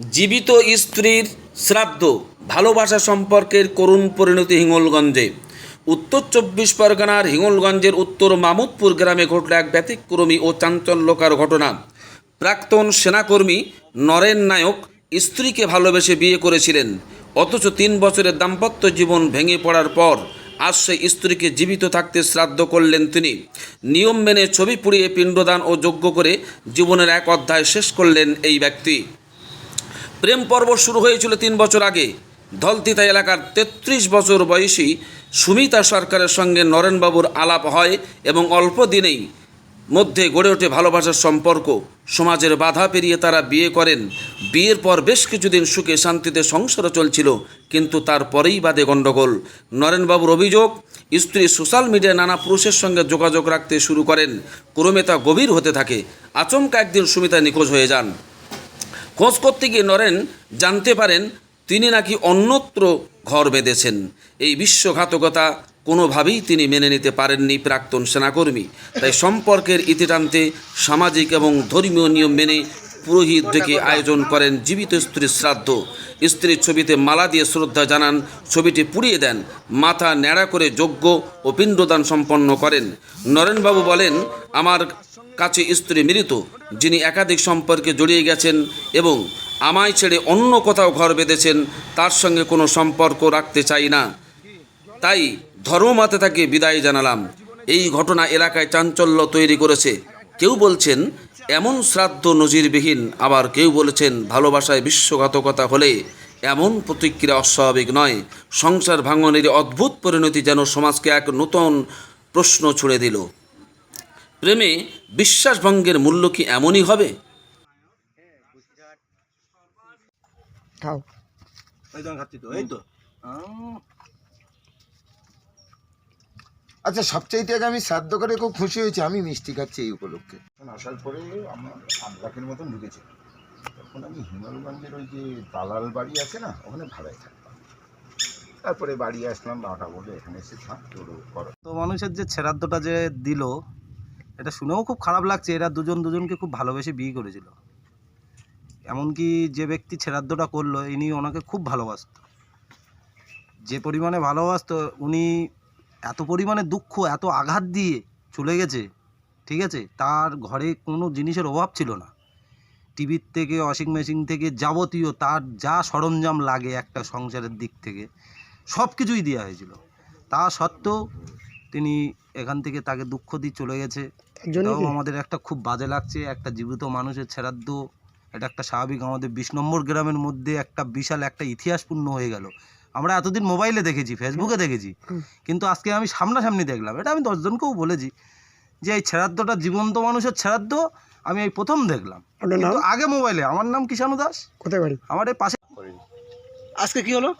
জীবিত স্ত্রীর শ্রাদ্ধ, ভালোবাসা সম্পর্কের করুণ পরিণতি হিঙ্গলগঞ্জে। উত্তর চব্বিশ পরগনার হিঙ্গলগঞ্জের উত্তর মামুদপুর গ্রামে ঘটল এক ব্যতিক্রমী ও চাঞ্চল্যকার ঘটনা। প্রাক্তন সেনাকর্মী নরেন নায়ক স্ত্রীকে ভালোবেসে বিয়ে করেছিলেন। অথচ তিন বছরের দাম্পত্য জীবন ভেঙে পড়ার পর আজ সেই স্ত্রীকে জীবিত থাকতে শ্রাদ্ধ করলেন তিনি। নিয়ম মেনে ছবি পুড়িয়ে পিণ্ডদান ও যজ্ঞ করে জীবনের এক অধ্যায় শেষ করলেন এই ব্যক্তি। প্রেম পর্ব শুরু হয়েছিল তিন বছর আগে। ধলতিতা এলাকার তেত্রিশ বছর বয়সী সুমিতা সরকারের সঙ্গে নরেনবাবুর আলাপ হয় এবং অল্প দিনেই মধ্যে গড়ে ওঠে ভালোবাসার সম্পর্ক। সমাজের বাধা পেরিয়ে তারা বিয়ে করেন। বিয়ের পর বেশ কিছুদিন সুখে শান্তিতে সংসারও চলছিল, কিন্তু তারপরেই বাদে গণ্ডগোল। নরেনবাবুর অভিযোগ, স্ত্রী সোশ্যাল মিডিয়ায় নানা পুরুষের সঙ্গে যোগাযোগ রাখতে শুরু করেন। ক্রমে তা গভীর হতে থাকে। আচমকা একদিন সুমিতা নিখোঁজ হয়ে যান। খোঁজ করতে গিয়ে নরেন জানতে পারেন তিনি নাকি অন্যত্র ঘর বেঁধেছেন। এই বিশ্বঘাতকতা কোনোভাবেই তিনি মেনে নিতে পারেননি প্রাক্তন সেনাকর্মী। তাই সম্পর্কের ইতি টানতে সামাজিক এবং ধর্মীয় নিয়ম মেনে পুরোহিত ডেকে আয়োজন করেন জীবিত স্ত্রীর শ্রাদ্ধ। স্ত্রীর ছবিতে মালা দিয়ে শ্রদ্ধা জানান, ছবিটি পুড়িয়ে দেন, মাথা ন্যাড়া করে যজ্ঞ ও পিণ্ডদান সম্পন্ন করেন। নরেনবাবু বলেন, আমার কাছে স্ত্রী মৃত, যিনি একাধিক সম্পর্কে জড়িয়ে গেছেন এবং আমায় ছেড়ে অন্য কোথাও ঘর বেঁধেছেন, তার সঙ্গে কোনো সম্পর্ক রাখতে চাই না। তাই ধর্মমাতে তাকে বিদায় জানালাম। এই ঘটনা এলাকায় চাঞ্চল্য তৈরি করেছে। কেউ বলছেন এমন শ্রাদ্ধ নজিরবিহীন আবার কেউ বলেছেন ভালোবাসায় বিশ্বঘাতকতা হলে এমন প্রতিক্রিয়া অস্বাভাবিক নয়। সংসার ভাঙনের অদ্ভুত পরিণতি যেন সমাজকে এক নতুন প্রশ্ন ছুড়ে দিল। প্রেমে বিশ্বাসভঙ্গের মূল্য কি এমনই হবে? খাও। এই তো এই তো। আচ্ছা সবচাইতে আগে আমি শ্রাদ্ধ করে খুব খুশি হয়েছি আমি মিষ্টি খাচ্ছি এই উপলক্ষে। আসার পরে আমার আট লাখের মতন ঢুকেছি। তখন আমি হিমালগঞ্জের ওই যে দালাল বাড়ি আছে না ওখানে ভাড়ায় থাকতাম। তারপরে বাড়ি আসলাম বাবাটা বলে এখানে এসে থাক তোর করো। তো মানুষের যে ছেড়াদ্দটা যে দিল এটা শুনেও খুব খারাপ লাগছে। এরা দুজন দুজনকে খুব ভালোবেসে বিয়ে করেছিল। এমনকি যে ব্যক্তি ছেড়াদ্দটা করল ইনি ওনাকে খুব ভালোবাসতো। যে পরিমাণে ভালোবাসতো উনি এত পরিমাণে দুঃখ এত আঘাত দিয়ে চলে গেছে ঠিক আছে? তার ঘরে কোনো জিনিসের অভাব ছিল না। টিভির থেকে ওয়াশিং মেশিন থেকে যাবতীয় তার যা সরঞ্জাম লাগে একটা সংসারের দিক থেকে সব কিছুই দেওয়া হয়েছিল। তা সত্ত্বেও তিনি এখান থেকে তাকে দুঃখ দিয়ে চলে গেছে। এটাও আমাদের একটা খুব বাজে লাগছে একটা জীবিত মানুষের ছেড়াদ্দ এটা একটা স্বাভাবিক। আমাদের বিশ নম্বর গ্রামের মধ্যে একটা বিশাল একটা ইতিহাসপূর্ণ হয়ে গেল। আমরা এতদিন মোবাইলে দেখেছি ফেসবুকে দেখেছি। কিন্তু আজকে আমি সামনাসামনি দেখলাম এটা আমি দশজনকেও বলেছি যে এই ছেড়াদ্দটা জীবন্ত মানুষের ছেড়াদ্দ আমি এই প্রথম দেখলাম। কিন্তু আগে মোবাইলে আমার নাম কিষাণু দাস। কোথায় বাড়ি? আমার এই পাশে আজকে কি হলো?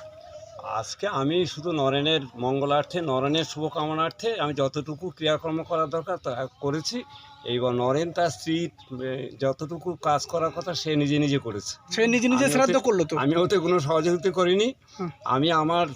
আজকে আমি শুধু নরেনের মঙ্গলার্থে নরেনের শুভকামনার্থে আমি যতটুকু ক্রিয়াকর্ম করা দরকার তা করেছি। এইবার নরেন তার স্ত্রী যতটুকু কাজ করার কথা সে নিজে নিজে করেছে। সে নিজে নিজে শ্রাদ্ধ করল তো? আমি ওতে কোনো সহযোগিতা করিনি। আমি আমার